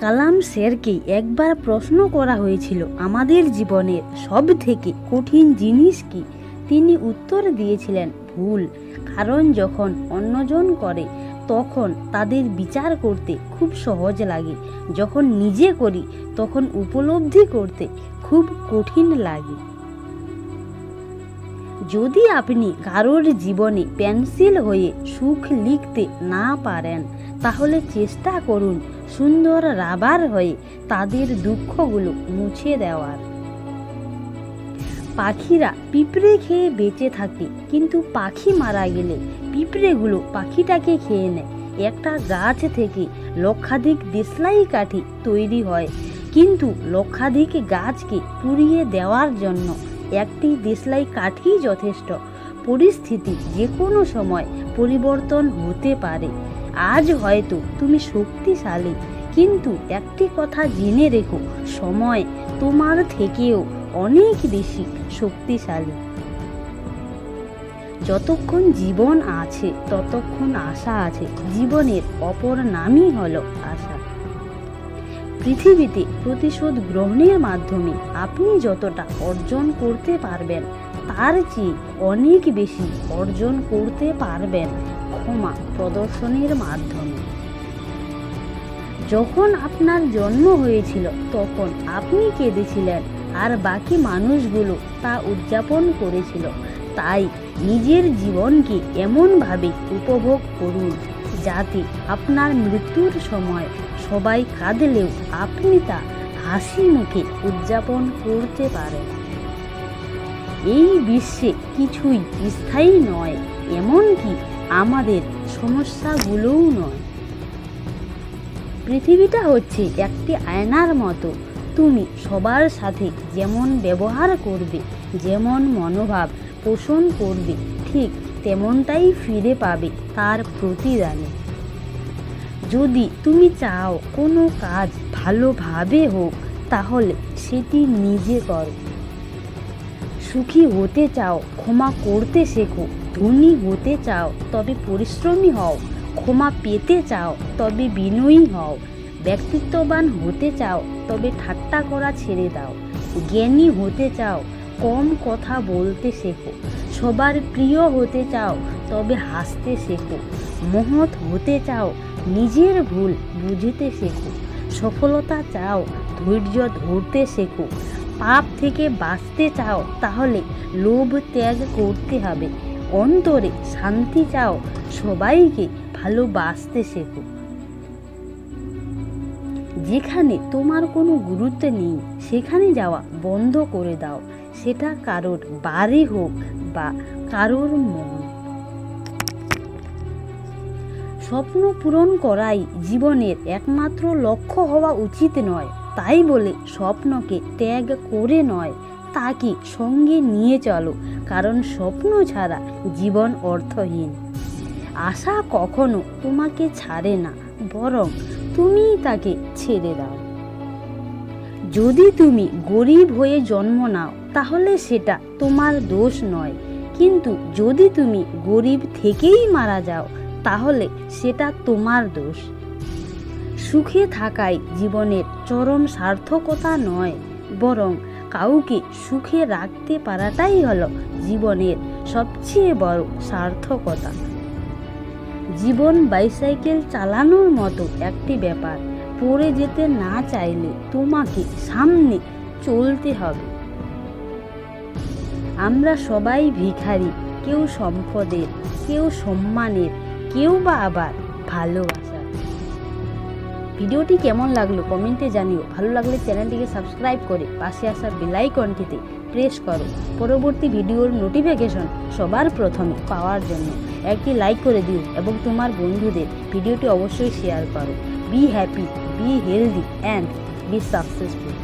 কালাম স্যারকে একবার প্রশ্ন করা হয়েছিল আমাদের জীবনের সব থেকে কঠিন জিনিস কি? তিনি উত্তর দিয়েছিলেন, ভুল। কারণ যখন অন্যজন করে, তখন তাদের বিচার করতে খুব সহজ লাগে। যখন নিজে করি, তখন উপলব্ধি করতে খুব কঠিন লাগে। যদি আপনি কারোর জীবনে পেন্সিল হয়ে সুখ লিখতে না পারেন তাহলে চেষ্টা করুন সুন্দর রাবার হয়ে তাদের দুঃখগুলো মুছে দেওয়ার। পাখিরা পিঁপড়ে খেয়ে বেঁচে থাকে, কিন্তু পাখি মারা গেলে পিঁপড়েগুলো পাখিটাকে খেয়ে নেয়। একটা গাছ থেকে লক্ষাধিক দেশলাই কাঠি তৈরি হয়, কিন্তু লক্ষাধিক গাছকে পুড়িয়ে দেওয়ার জন্য একটি দেশলাই কাঠি যথেষ্ট। পরিস্থিতি যে কোনো সময় পরিবর্তন হতে পারে। আজ হয়তো তুমি শক্তিশালী। কিন্তু একটি কথা জেনে রেখো, সময় তোমার থেকেও অনেক বেশি শক্তিশালী। যতক্ষণ জীবন আছে, ততক্ষণ আশা আছে, জীবনের অপর নামই হলো আশা। পৃথিবীতে প্রতিশোধ গ্রহণের মাধ্যমে আপনি যতটা অর্জন করতে পারবেন, তার চেয়ে অনেক বেশি অর্জন করতে পারবেন। ক্ষমা প্রদর্শনের মাধ্যমে। যখন আপনার জন্ম হয়েছিল, তখন আপনি কেঁদেছিলেন আর বাকি মানুষগুলো তা উদযাপন করেছিল। তাই নিজের জীবনকে এমনভাবে উপভোগ করুন যাতে আপনার মৃত্যুর সময় সবাই কাঁদলেও আপনি তা হাসি মুখে উদযাপন করতে পারেন। এই বিশ্বে কিছুই স্থায়ী নয়, এমনকি আমাদের সমস্যাগুলোও নয়। পৃথিবীটা হচ্ছে একটি আয়নার মতো। তুমি সবার সাথে যেমন ব্যবহার করবে, যেমন মনোভাব পোষণ করবে, ঠিক তেমনটাই ফিরে পাবে তার প্রতিদানে। যদি তুমি চাও কোনো কাজ ভালোভাবে হোক, তাহলে সেটি নিজে করো। সুখী হতে চাও, ক্ষমা করতে শেখো। ধনী হতে চাও, তবে পরিশ্রমী হও, ক্ষমা পেতে চাও, তবে বিনয়ী হও। ব্যক্তিত্ববান হতে চাও, তবে ঠাট্টা করা ছেড়ে দাও। জ্ঞানী হতে চাও, কম কথা বলতে শেখো। সবার প্রিয় হতে চাও, তবে হাসতে শেখো। মহৎ হতে চাও, নিজের ভুল বুঝতে শেখো। সফলতা চাও, ধৈর্য ধরতে শেখো। পাপ থেকে বাঁচতে চাও, তাহলে লোভ ত্যাগ করতে হবে। অন্তরে শান্তি চাও, সবাইকে ভালোবাসতে শেখো। যেখানে তোমার কোনো গুরুত্ব নেই, সেখানে যাওয়া বন্ধ করে দাও। সেটা কারোর বাড়ি হোক বা কারোর মন। স্বপ্ন পূরণ করাই জীবনের একমাত্র লক্ষ্য হওয়া উচিত নয়। তাই বলে স্বপ্নকে ত্যাগ করে নয়। তাকে সঙ্গে নিয়ে চলো, কারণ স্বপ্ন ছাড়া জীবন অর্থহীন। আশা কখনো তোমাকে ছাড়ে না, বরং তুমিই তাকে ছেড়ে দাও। যদি তুমি গরিব হয়ে জন্ম নাও, তাহলে সেটা তোমার দোষ নয়। কিন্তু যদি তুমি গরিব থেকেই মারা যাও, তাহলে সেটা তোমার দোষ। সুখে থাকাই জীবনের চরম সার্থকতা নয়, বরং কাউকে সুখে রাখতে পারাটাই হলো জীবনের সবচেয়ে বড় সার্থকতা। জীবন বাইসাইকেল চালানোর মতো একটি ব্যাপার, পড়ে যেতে না চাইলে তোমাকে সামনে চলতে হবে। আমরা সবাই ভিখারি, কেউ সম্পদের, কেউ সম্মানের, কেউ বা আবার ভালোবাসা ভিডিওটি কেমন লাগল কমেন্টে জানিও। ভালো লাগলে চ্যানেলটিকে সাবস্ক্রাইব করে পাশে আসা বেলাইকনটিতে প্রেস করো। পরবর্তী ভিডিওর নোটিফিকেশন সবার প্রথমে পাওয়ার জন্য একটি লাইক করে দিও এবং তোমার বন্ধুদের ভিডিওটি অবশ্যই শেয়ার করো। Be happy be healthy and be successful